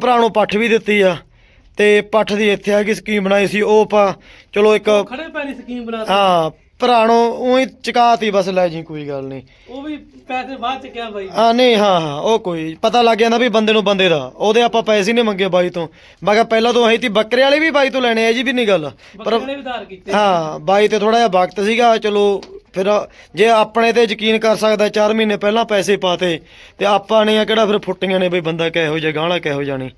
ਭਰਾ ਨੂੰ ਪੱਠ ਵੀ ਦਿੱਤੀ ਆ ਤੇ ਪੱਠ ਦੀ ਇੱਥੇ ਆ ਗਈ ਸਕੀਮ ਬਣਾਈ ਸੀ ਉਹ ਆਪਾਂ ਚਲੋ ਇੱਕ ਖੜੇ ਪੈਰੀ ਸਕੀਮ ਬਣਾ ਦਿੱਤੀ। ਹਾਂ ਭਰਾ ਨੂੰ ਉਹੀ ਚਕਾਤੀ ਬਸ ਲੈ ਜੀ ਕੋਈ ਗੱਲ ਨਹੀਂ। ਉਹ ਵੀ ਪੈਸੇ ਬਾਅਦ ਚ ਕਿਹਾ ਬਾਈ। ਆ ਨਹੀਂ ਹਾਂ ਹਾਂ ਉਹ ਕੋਈ ਪਤਾ ਲੱਗ ਜਾਂਦਾ ਵੀ ਬੰਦੇ ਨੂੰ ਬੰਦੇ ਦਾ। ਉਹਦੇ ਆਪਾਂ ਪੈਸੇ ਨਹੀਂ ਮੰਗੇ ਬਾਈ ਤੋਂ। ਮੈਂ ਕਿਹਾ ਪਹਿਲਾਂ ਤੋਂ ਅਸੀਂ ਤੀ ਬੱਕਰੇ ਵਾਲੇ ਵੀ ਬਾਈ ਤੋਂ ਲੈਣੇ ਆ ਜੀ ਵੀ ਨਹੀਂ ਗੱਲ। ਪਰ ਬੱਕਰੇ ਵੀ ਧਾਰ ਕੀਤੇ। ਹਾਂ ਬਾਈ ਤੇ ਥੋੜਾ ਜਿਹਾ ਵਕਤ ਸੀਗਾ ਚਲੋ ਫਿਰ ਜੇ ਆਪਣੇ ਤੇ ਯਕੀਨ ਕਰ ਸਕਦਾ 4 ਮਹੀਨੇ ਪਹਿਲਾਂ ਪੈਸੇ ਪਾਤੇ ਤੇ ਆਪਾਂ ਨੇ ਆ ਕਿਹੜਾ ਫਿਰ ਫੁੱਟੀਆਂ ਨੇ ਬਈ ਬੰਦਾ ਕਿਹੋ ਜਿਹਾ ਗਾਣਾ ਕਿਹੋ ਜਿਹਾ ਨਹੀਂ।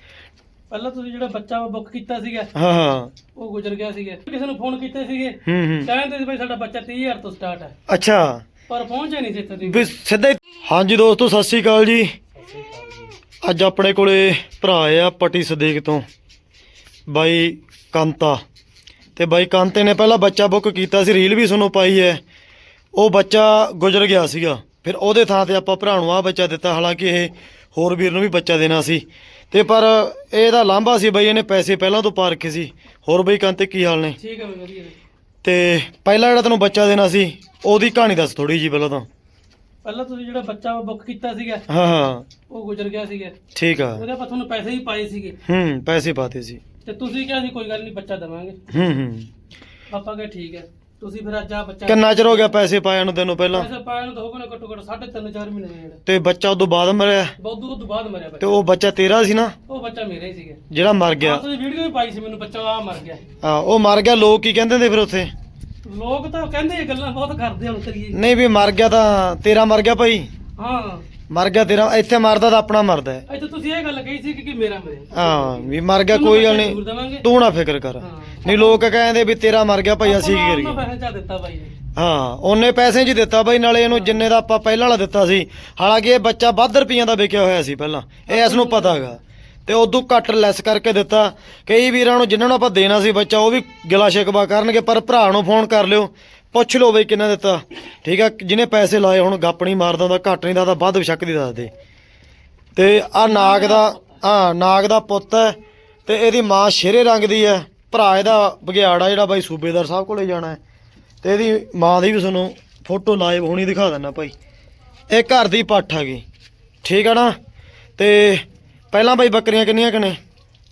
ਪਹਿਲਾਂ ਤੁਸੀਂ ਜਿਹੜਾ ਬੱਚਾ ਬੁੱਕ ਕੀਤਾ ਸੀਗਾ ਹਾਂ ਹਾਂ। ਉਹ ਗੁਜ਼ਰ ਗਿਆ ਸੀਗਾ। ਕਿਸੇ ਨੂੰ ਫੋਨ ਕੀਤੇ ਸੀਗੇ ਹੂੰ ਹੂੰ। ਕਹਿੰਦੇ ਸੀ ਬਾਈ ਸਾਡਾ ਬੱਚਾ 30000 ਤੋਂ ਸਟਾਰਟ ਹੈ। ਅੱਛਾ। ਪਰ ਪਹੁੰਚੇ ਨਹੀਂ ਸੀ ਇੱਥੇ ਤੱਕ ਵੀ ਸਿੱਧਾ ਹੀ ਹਾਂਜੀ ਦੋਸਤੋ ਸਤਿ ਸ਼੍ਰੀ ਅਕਾਲ ਜੀ। ਅੱਜ ਆਪਣੇ ਕੋਲੇ ਭਰਾ ਆ ਪਟੀ ਸਦੀਕ ਤੋਂ ਬਾਈ ਕੰਤਾ। ਤੇ ਬਾਈ ਕਾਂਤੇ ਨੇ ਪਹਿਲਾਂ ਬੱਚਾ ਬੁੱਕ ਕੀਤਾ ਸੀ ਰੀਲ ਵੀ ਤੁਹਾਨੂੰ ਪਾਈ ਹੈ। ਉਹ ਬੱਚਾ ਗੁਜ਼ਰ ਗਿਆ ਸੀਗਾ। ਫਿਰ ਉਹਦੇ ਥਾਂ ਤੇ ਆਪਾਂ ਭਰਾ ਨੂੰ ਆ ਬੱਚਾ ਦਿੱਤਾ। ਹਾਲਾਂਕਿ ਇਹ ਹੋਰ ਵੀਰ ਨੂੰ ਵੀ ਬੱਚਾ ਦੇਣਾ ਸੀ। ਤੇ ਪਰ ਇਹਦਾ ਲਾਂਭਾ ਸੀ ਬਾਈ ਇਹਨੇ ਪੈਸੇ ਪਹਿਲਾਂ ਤੋਂ ਪਾ ਰੱਖੇ ਸੀ। ਹੋਰ ਬਾਈ ਕਾਂਤੇ ਕੀ ਹਾਲ ਨੇ? ਠੀਕ ਹੈ ਬਾਈ ਵਧੀਆ। ਤੇ ਪਹਿਲਾਂ ਜਿਹੜਾ ਤੈਨੂੰ ਬੱਚਾ ਦੇਣਾ ਸੀ ਉਹਦੀ ਕਹਾਣੀ ਦੱਸ ਥੋੜੀ ਜੀ ਪਹਿਲਾਂ ਤਾਂ। ਪਹਿਲਾਂ ਤੁਸੀਂ ਜਿਹੜਾ ਬੱਚਾ ਬੁੱਕ ਕੀਤਾ ਸੀਗਾ ਹਾਂ ਹਾਂ। ਉਹ ਗੁਜ਼ਰ ਗਿਆ ਸੀਗਾ। ਠੀਕ ਆ। ਉਹਦੇ ਆਪਾਂ ਤੁਹਾਨੂੰ ਪੈਸੇ ਹੀ ਪਾਏ ਸੀਗੇ। ਹੂੰ ਪੈਸੇ ਪਾਤੇ ਸੀ। ਤੇ ਤੁਸੀਂ ਕਿਹਾ ਸੀ ਕੋਈ ਗੱਲ ਨਹੀਂ ਬੱਚਾ ਦੇਵਾਂਗੇ। ਹੂੰ ਹੂੰ। ਆਪਾਂ ਕਹੇ ਠੀਕ ਹੈ ਤੁਸੀਂ ਫਿਰ ਅੱਜ ਆ ਬੱਚਾ ਕਿੰਨਾ ਚਿਰ ਹੋ ਗਿਆ ਪੈਸੇ ਪਾਇਆ ਨੂੰ ਤੈਨੂੰ ਪਹਿਲਾਂ? ਪੈਸੇ ਪਾਇਆ ਨੂੰ ਤਾਂ ਹੋ ਗਏ ਨੇ ਘੱਟੋ ਘੱਟ 3.5 4 ਮਹੀਨੇ ਜਿਹੜੇ ਤੇ ਬੱਚਾ ਉਦੋਂ ਬਾਅਦ ਮਰਿਆ? ਬਹੁਤ ਤੋਂ ਬਾਅਦ ਮਰਿਆ ਤੇ ਬੱਚਾ। ਉਹ ਬੱਚਾ ਤੇਰਾ ਸੀ ਨਾ? ਉਹ ਬੱਚਾ ਮੇਰਾ ਹੀ ਸੀਗਾ। ਜਿਹੜਾ ਮਰ ਗਿਆ। ਤੁਸੀਂ ਵੀਡੀਓ ਵੀ ਪਾਈ ਸੀ ਮੈਨੂੰ ਬੱਚਾ ਆ ਮਰ ਗਿਆ। ਹਾਂ ਉਹ ਮਰ ਗਿਆ ਲੋਕ ਕੀ ਕਹਿੰਦੇ ਨੇ ਫਿਰ ਉੱਥੇ? ਲੋਕ ਤਾਂ ਕਹਿੰਦੇ ਇਹ ਗੱਲਾਂ ਬਹੁਤ ਕਰਦੇ ਹੁਣ ਕਰੀਏ। ਨਹੀਂ ਵੀ ਮਰ ਗਿਆ ਤਾਂ ਤੇਰਾ ਮਰ ਗਿਆ ਭਾਈ। ਹਾਂ। ਮਰ ਗਿਆ ਤੇਰਾ ਇੱਥੇ ਮਰਦਾ ਤਾਂ ਆਪਣਾ ਮਰਦਾ ਹੈ। ਇੱਥੇ ਤੁਸੀਂ ਇਹ ਗੱਲ ਕਹੀ ਸੀ ਕਿ ਕਿ ਮੇਰਾ ਮਰਿਆ। ਹਾਂ ਵੀ ਮਰ ਗਿਆ ਕੋਈ ਗੱਲ ਨਹੀਂ। ਤੂੰ ਨਾ ਫਿਕਰ ਕਰ। ਹਾਂ। ਨਹੀਂ ਲੋਕ ਕਹਿੰਦੇ ਵੀ ਤੇਰਾ ਮਰ ਗਿਆ ਭਾਈ ਅਸੀਂ ਕੀ ਕਰੀਏ? ਪੈਸੇ ਚਾ ਦਿੱਤਾ ਬਾਈ ਨੇ ਹਾਂ ਉਹਨੇ ਪੈਸੇ ਹੀ ਦਿੱਤਾ ਬਾਈ ਨਾਲੇ ਇਹਨੂੰ ਜਿੰਨੇ ਦਾ ਆਪਾਂ ਪਹਿਲਾਂ ਵਾਲਾ ਦਿੱਤਾ ਸੀ ਹਾਲਾਂਕਿ ਇਹ ਬੱਚਾ ਵੱਧ ਰੁਪਈਆਂ ਦਾ ਵਿਕਿਆ ਹੋਇਆ ਸੀ ਪਹਿਲਾਂ ਇਹ ਇਸ ਨੂੰ ਪਤਾ ਹੈਗਾ। ਤੇ ਉਦੋਂ ਘੱਟ ਲੈਸ ਕਰਕੇ ਦਿੱਤਾ ਕਈ ਵੀਰਾਂ ਨੂੰ ਜਿਨ੍ਹਾਂ ਨੂੰ ਆਪਾਂ ਦੇਣਾ ਸੀ ਬੱਚਾ ਉਹ ਵੀ ਗਿਲਾ ਸ਼ਿਕਵਾ ਕਰਨਗੇ ਪਰ ਭਰਾ ਨੂੰ ਫੋਨ ਕਰ ਲਿਓ ਪੁੱਛ ਲਓ ਬਈ ਕਿੰਨਾ ਦਿੱਤਾ। ਠੀਕ ਆ ਜਿਹਨੇ ਪੈਸੇ ਲਾਏ ਹੁਣ ਗੱਪ ਨਹੀਂ ਮਾਰਦਾ ਹੁੰਦਾ ਘੱਟ ਨਹੀਂ ਦਾ ਤਾਂ ਵੱਧ ਸ਼ੱਕ ਦੀ ਦੱਸ ਦੇ ਤੇ ਆ ਨਾਗ ਦਾ ਹਾਂ ਨਾਗ ਦਾ ਪੁੱਤ ਹੈ ਤੇ ਇਹਦੀ ਮਾਂ ਸ਼ੇਰੇ ਰੰਗ ਦੀ ਹੈ। ਭਰਾ ਇਹਦਾ ਬਗਿਆੜਾ ਜਿਹੜਾ ਬਾਈ ਸੂਬੇਦਾਰ ਸਾਹਿਬ ਕੋਲੇ ਜਾਣਾ ਹੈ। ਤੇ ਇਹਦੀ ਮਾਂ ਦੀ ਵੀ ਤੁਹਾਨੂੰ ਫੋਟੋ ਲਾਈਵ ਹੋਣੀ ਦਿਖਾ ਦਿੰਦਾ ਭਾਈ। ਇਹ ਘਰ ਦੀ ਪੱਠ ਹੈਗੀ। ਠੀਕ ਆ ਨਾ? ਤੇ ਪਹਿਲਾਂ ਬਾਈ ਬੱਕਰੀਆਂ ਕਿੰਨੀਆਂ ਕਨੇ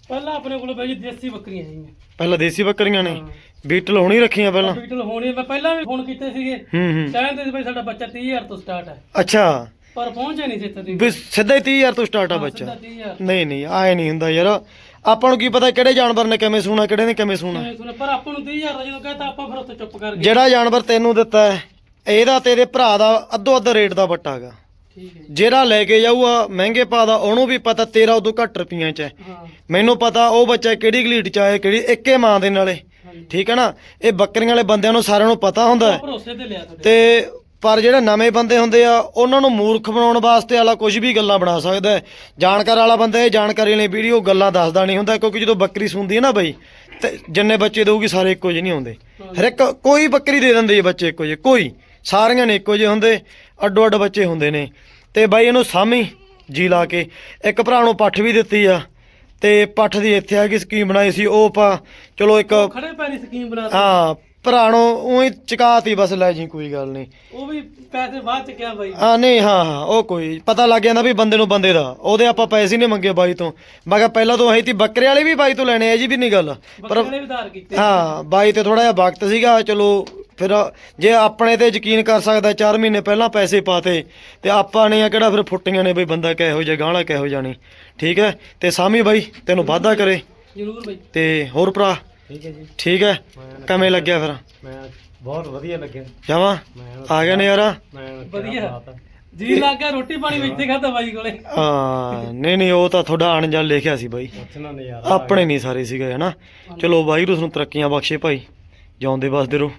ਪਹਿਲਾਂ ਆਪਣੇ ਕੋਲ ਬਾਈ ਜੀ ਦੇਸੀ ਬੱਕਰੀਆਂ ਹੈਗੀਆਂ। ਪਹਿਲਾਂ ਦੇਸੀ ਬੱਕਰੀਆਂ ਨੇ। ਬੀਟਲ ਹੋਣੀ ਰੱਖੀਆਂ ਪਹਿਲਾਂ? ਹਸਪੀਟਲ ਹੋਣੀ ਮੈਂ ਪਹਿਲਾਂ ਵੀ ਫੋਨ ਕੀਤੇ ਸੀਗੇ। ਹੂੰ ਹੂੰ। ਕਹਿੰਦੇ ਸੀ ਬਾਈ ਸਾਡਾ ਬੱਚਾ 30000 ਤੋਂ ਸਟਾਰਟ ਹੈ। ਅੱਛਾ। ਪਰ ਪਹੁੰਚੇ ਨਹੀਂ ਸੀ ਇੱਥੇ ਵੀ ਸਿੱਧਾ ਹੀ 30000 ਤੋਂ ਸਟਾਰਟ ਆ ਬੱਚਾ। 30000 ਨਹੀਂ ਨਹੀਂ ਆਏ ਨਹੀਂ ਹੁੰਦਾ ਯਾਰ। ਆਪਾਂ ਨੂੰ ਕੀ ਪਤਾ ਕਿਹੜੇ ਜਾਨਵਰ ਨੇ ਕਿਵੇਂ ਸੂਣਾ ਕਿਹੜੇ ਨੇ ਕਿਵੇਂ ਸੂਣਾ। ਪਰ ਆਪਾਂ ਨੂੰ 30000 ਦਾ ਜਦੋਂ ਕਹਤਾ ਆਪਾਂ ਫਿਰ ਉੱਥੇ ਚੁੱਪ ਕਰ ਗਏ। ਜਿਹੜਾ ਜਾਨਵਰ ਤੈਨੂੰ ਦਿੱਤਾ ਹੈ ਇਹਦਾ ਤੇਰੇ ਭਰਾ ਦਾ ਅੱਧੋ ਅੱਧ ਰੇਟ ਦਾ ਵੱਟਾ ਹੈਗਾ ਠੀਕ ਹੈ ਜੀ। ਜਿਹੜਾ ਲੈ ਕੇ ਜਾਊਗਾ ਮਹਿੰਗੇ ਭਾਅ ਦਾ ਉਹਨੂੰ ਵੀ ਪਤਾ ਤੇਰਾ ਉਦੋਂ ਘੱਟ ਰੁਪਈਆਂ 'ਚ ਹੈ। ਹਾਂ। ਮੈਨੂੰ ਪਤਾ ਉਹ ਬੱਚਾ ਕਿਹੜੀ ਗਲੀਟ 'ਚ ਆਏ ਕਿਹੜੀ ਇੱਕੇ ਮਾਂ ਦੇ ਨਾਲੇ। ਹਾਂਜੀ। ਠੀਕ ਹੈ ਨਾ? ਇਹ ਬੱਕਰੀਆਂ ਵਾਲੇ ਬੰਦਿਆਂ ਨੂੰ ਸਾਰਿਆਂ ਨੂੰ ਪਤਾ ਹੁੰਦਾ ਹੈ। ਭਰੋਸੇ ਤੇ ਲਿਆ ਤੁਹਾਡੇ ਤੇ ਪਰ ਜਿਹੜੇ ਨਵੇਂ ਬੰਦੇ ਹੁੰਦੇ ਆ ਉਹਨਾਂ ਨੂੰ ਮੂਰਖ ਬਣਾਉਣ ਵਾਸਤੇ ਵਾਲਾ ਕੁਝ ਵੀ ਗੱਲਾਂ ਬਣਾ ਸਕਦਾ ਹੈ। ਜਾਣਕਾਰ ਵਾਲਾ ਬੰਦਾ ਇਹ ਜਾਣਕਾਰੀ ਵਾਲੀ ਵੀਡੀਓ ਗੱਲਾਂ ਦੱਸਦਾ ਨਹੀਂ ਹੁੰਦਾ ਕਿਉਂਕਿ ਜਦੋਂ ਬੱਕਰੀ ਸੁਣਦੀ ਹੈ ਨਾ ਬਈ ਤੇ ਜਿੰਨੇ ਬੱਚੇ ਦੇਊਗੀ ਸਾਰੇ ਇੱਕੋ ਜਿਹੇ ਨਹੀਂ ਹੁੰਦੇ। ਹਰ ਇੱਕ ਕੋਈ ਬੱਕਰੀ ਦੇ ਦਿੰਦੀ ਹੈ ਬੱਚੇ ਇੱਕੋ ਜਿਹੇ ਕੋਈ। ਸਾਰੀਆਂ ਨੇ ਇੱਕੋ ਜਿਹੇ ਹੁੰਦੇ ਅੱਡੋ ਅੱਡ ਬੱਚੇ ਹੁੰਦੇ ਨੇ। ਤੇ ਬਾਈ ਇਹਨੂੰ ਸਾਮੀ ਜੀ ਲਾ ਕੇ ਇੱਕ ਭਰਾ ਨੂੰ ਪੱਠ ਵੀ ਦਿੱਤੀ ਆ ਤੇ ਪੱਠ ਦੀ ਇੱਥੇ ਆ ਗਈ ਸਕੀਮ ਬਣਾਈ ਸੀ ਉਹ ਆਪਾਂ ਚਲੋ ਇੱਕ ਖੜੇ ਪੈਰੀ ਸਕੀਮ ਬਣਾ। ਹਾਂ ਭਰਾ ਨੂੰ ਉਹੀ ਚਕਾਤੀ ਬਸ ਲੈ ਜੀ ਕੋਈ ਗੱਲ ਨਹੀਂ। ਉਹ ਵੀ ਪੈਸੇ ਬਾਅਦ ਚ ਕਿਹਾ ਬਾਈ। ਆ ਨਹੀਂ ਹਾਂ ਹਾਂ ਉਹ ਕੋਈ ਪਤਾ ਲੱਗ ਜਾਂਦਾ ਵੀ ਬੰਦੇ ਨੂੰ ਬੰਦੇ ਦਾ। ਉਹਦੇ ਆਪਾਂ ਪੈਸੇ ਨਹੀਂ ਮੰਗੇ ਬਾਈ ਤੋਂ। ਮੈਂ ਕਿਹਾ ਪਹਿਲਾਂ ਤੋਂ ਅਸੀਂ ਤੀ ਬੱਕਰੇ ਵਾਲੇ ਵੀ ਬਾਈ ਤੋਂ ਲੈਣੇ ਆ ਜੀ ਵੀ ਨਹੀਂ ਗੱਲ। ਪਰ ਬੱਕਰੇ ਵੀ ਧਾਰ ਕੀਤੇ। ਹਾਂ ਬਾਈ ਤੇ ਥੋੜਾ ਜਿਹਾ ਵਕਤ ਸੀਗਾ ਚਲੋ ਫਿਰ ਜੇ ਆਪਣੇ ਤੇ ਯਕੀਨ ਕਰ ਸਕਦਾ 4 ਮਹੀਨੇ ਪਹਿਲਾਂ ਪੈਸੇ ਪਾਤੇ ਤੇ ਆਪਾਂ ਨੇ ਆ ਕਿਹੜਾ ਫਿਰ ਫੁੱਟੀਆਂ ਨੇ ਬਈ ਬੰਦਾ ਕਿਹੋ ਜਿਹਾ ਗਾਣਾ ਕਿਹੋ ਨਹੀਂ। ਠੀਕ ਹੈ? ਤੇ ਸਾਮੀ ਬਾਈ ਤੈਨੂੰ ਵਾਅਦਾ ਕਰੇ। ਜ਼ਰੂਰ ਬਾਈ। ਤੇ ਹੋਰ ਭਰਾ? ਠੀਕ ਹੈ ਜੀ। ਠੀਕ ਹੈ। ਕਿਵੇਂ ਲੱਗਿਆ ਫਿਰ? ਮੈਂ ਬਹੁਤ ਵਧੀਆ ਲੱਗਿਆ। ਜਾਵਾਂ? ਆ ਗਿਆ ਨਜ਼ਾਰਾ? ਮੈਂ ਵਧੀਆ। ਜੀ ਲੱਗ ਗਿਆ ਰੋਟੀ ਪਾਣੀ ਵਿੱਚ ਖਾਦਾ ਬਾਈ ਕੋਲੇ। ਹਾਂ ਨਹੀਂ ਨਹੀਂ ਉਹ ਤਾਂ ਤੁਹਾਡਾ ਅਣਜਾਣ ਲਿਖਿਆ ਸੀ ਬਾਈ। ਆਪਣੇ ਨਹੀਂ ਸਾਰੇ ਸੀਗੇ ਹਨਾ ਚਲੋ ਵਾਹਿਗੁਰੂ ਤੁਹਾਨੂੰ ਤਰੱਕੀਆਂ ਬਖਸ਼ੇ ਭਾਈ। ਜਿਉਂਦੇ ਵਸਦੇ ਰਹੋ।